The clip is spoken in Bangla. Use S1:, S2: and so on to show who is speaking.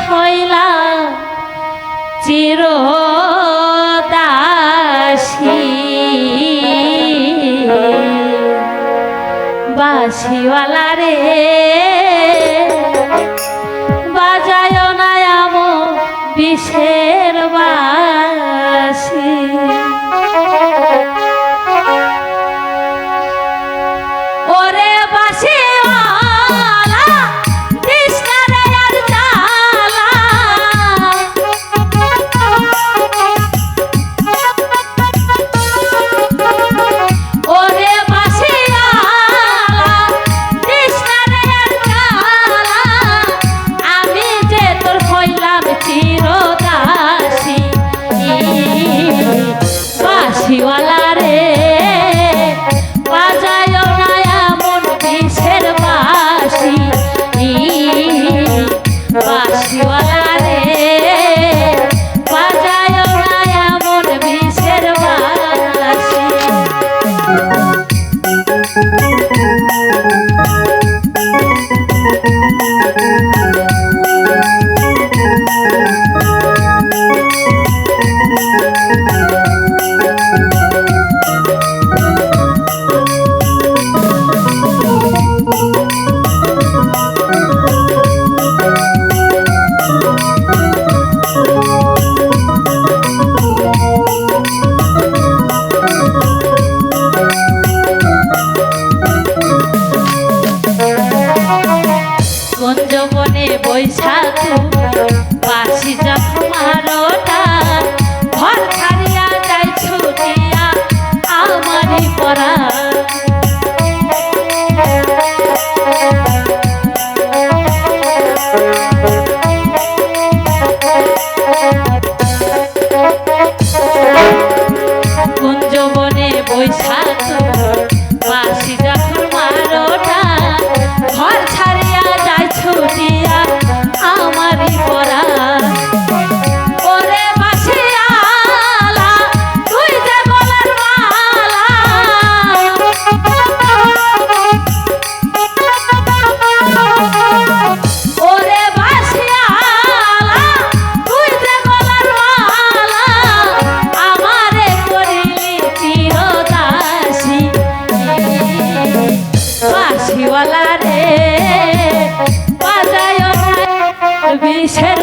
S1: হইলা চির দাসী বাসিওয়ালা রে বাজায় বাসি যখন মারোটা ঘর ছাড়িয়া যাই ছুটিয়া আমারই পরা বিষের